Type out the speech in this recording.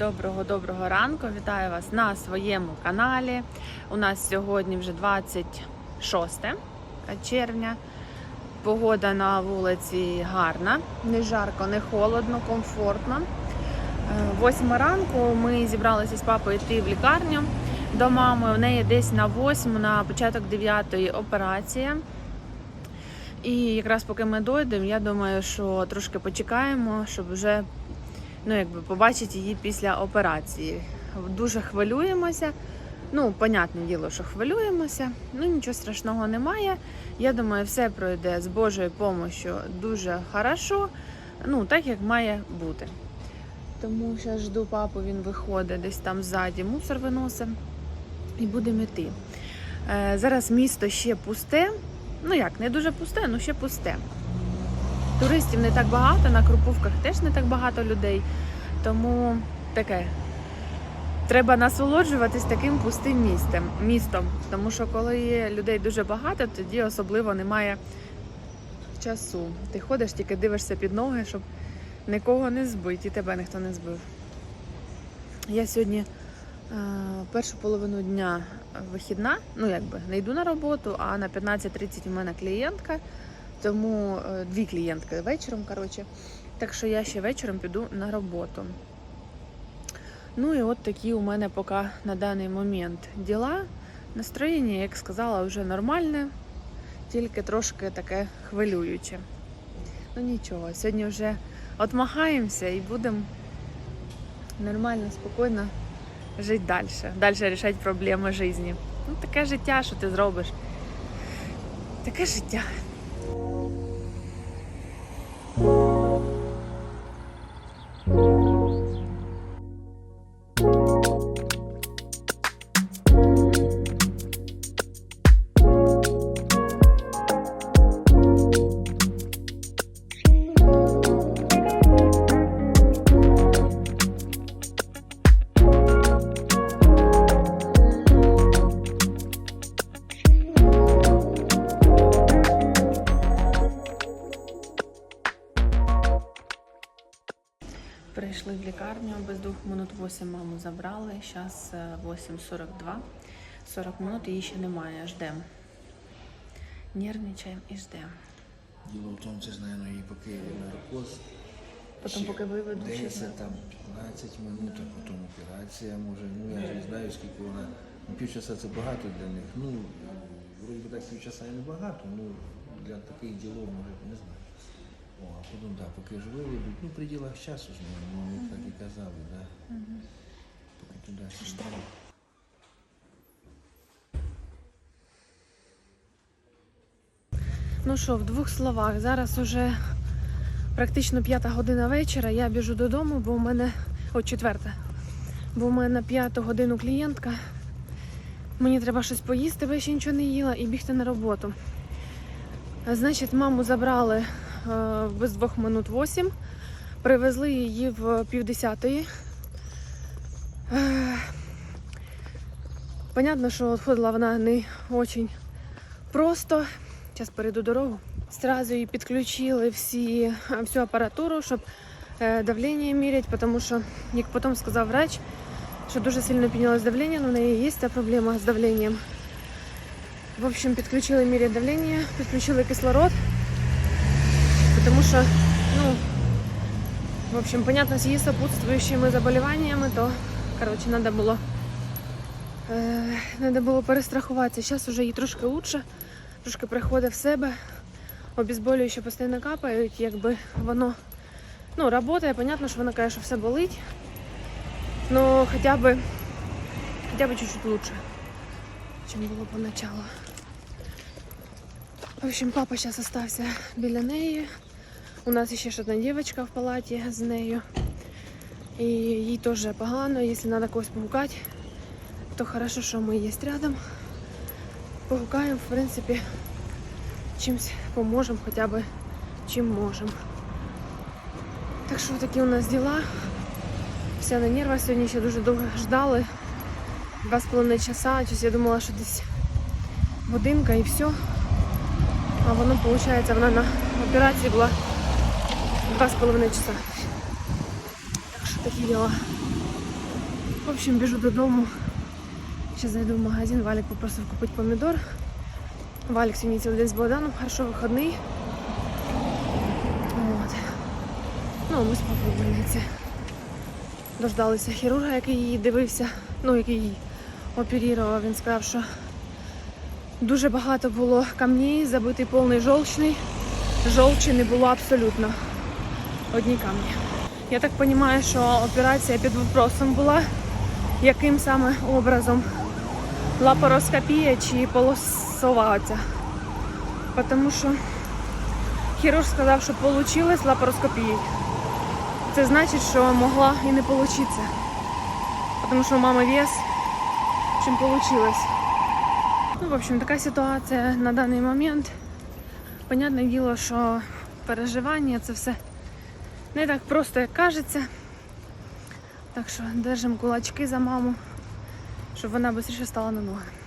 Доброго-доброго ранку! Вітаю вас на своєму каналі. У нас сьогодні вже 26 червня. Погода на вулиці гарна, не жарко, не холодно, комфортно. Е, Восьма ранку ми зібралися з папою йти в лікарню до мами. У неї десь на 8, на початок 9 операція. І якраз поки ми дойдемо, я думаю, що трошки почекаємо, щоб вже ну, якби побачити її після операції. Дуже хвилюємося. Ну, понятне діло, що хвилюємося. Ну, нічого страшного немає. Я думаю, все пройде з Божою допомогою дуже хорошо, ну, так як має бути. Тому зараз жду папу, він виходить десь там ззаді, мусор виносить і будемо йти. Е, зараз місто ще пусте. Ну як, не дуже пусте, але ще пусте. Туристів не так багато, на Крупувках теж не так багато людей. Тому таке. Треба насолоджуватись таким пустим містом, містом. Тому що коли є людей дуже багато, тоді особливо немає часу. Ти ходиш, тільки дивишся під ноги, щоб нікого не збити, і тебе ніхто не збив. Я сьогодні е, першу половину дня вихідна, ну якби не йду на роботу, а на 15.30 у мене клієнтка, тому е, дві клієнтки вечором, коротше. Так що я ще вечором піду на роботу. Ну і от такі у мене поки на даний момент діла. Настроєння, як сказала, вже нормальне, тільки трошки таке хвилююче. Ну нічого, сьогодні вже отмахаємося і будемо нормально, спокійно жити далі. Далі рішати проблеми житті. Ну, таке життя, що ти зробиш. Таке життя. Прийшли в лікарню, без двох минут 8 маму забрали. Зараз 8.42. 40 минут її ще немає, ждемо. Нервничаємо і ждемо. Діло в тому, це ж, наверное, її поки наркоз. Потім поки виведуть, ще 10, там 15 минут, а потім операція може. Ну я не знаю, скільки вона. Ну, півчаса це багато для них. Ну, вроді би так півчаса і не багато, ну для таких ділов, може, не знаю. О, а потім, так, поки ж виведуть, ну, при ділах часу ж, ну, вони так і казали, да. Поки туди сюди. Ну що, в двох словах, зараз уже практично п'ята година вечора. Я біжу додому, бо у мене о, четверта. Бо у мене п'яту годину клієнтка. Мені треба щось поїсти, бо я ще нічого не їла, і бігти на роботу. Значить, маму забрали без двох минут восім. Привезли її в півдесятої. Е, Понятно, що відходила вона не дуже просто. Зараз перейду дорогу. Сразу їй підключили всі, всю апаратуру, щоб е, давлення міряти, тому що, як потім сказав врач, що дуже сильно піднялось давлення, але в неї є ця проблема з давленням. В общем, підключили міряти давлення, підключили кислород, тому що, ну, в общем, понятно, з її сопутствуючими заболіваннями, то, коротше, треба було, е, треба було перестрахуватися. Зараз вже їй трошки краще трошки приходить в себе, обезболююче постійно капають, якби воно ну, працює, понятно, що воно що все болить. Ну хоча б хоча б чуть-чуть лучше, чим було поначалу. В общем, папа зараз остався біля неї. У нас ще ж одна дівчинка в палаті з нею. І їй теж погано, якщо треба когось погукати, то хорошо, що ми є рядом погукаємо, в принципі, чимось поможемо, хоча б чим можемо. Так що такі у нас діла. Вся на нервах сьогодні ще дуже довго ждали. Два з половиною часа. Щось я думала, що десь годинка і все. А воно, виходить, вона на операції була два з половиною часа. Так що такі діла. В общем, біжу додому. Ще зайду в магазин, Валік попросив купити помідор. Валік сьогодні цілий день з Богданом, хорошо вихідний. От. Ну, а ми з папою в больниці. Дождалися хірурга, який її дивився, ну, який її оперував. Він сказав, що дуже багато було камней, забитий повний жовчний. Жовчі не було абсолютно. Одні камні. Я так розумію, що операція під вопросом була, яким саме образом лапароскопія чи полосова. Тому що хірург сказав, що вийшло лапароскопією. Це значить, що могла і не вийти. Тому що у мами вес, чим вийшло. Ну, в общем, така ситуація на даний момент. Понятне діло, що переживання це все не так просто, як кажеться. Так що держимо кулачки за маму, щоб вона швидше стала на ноги.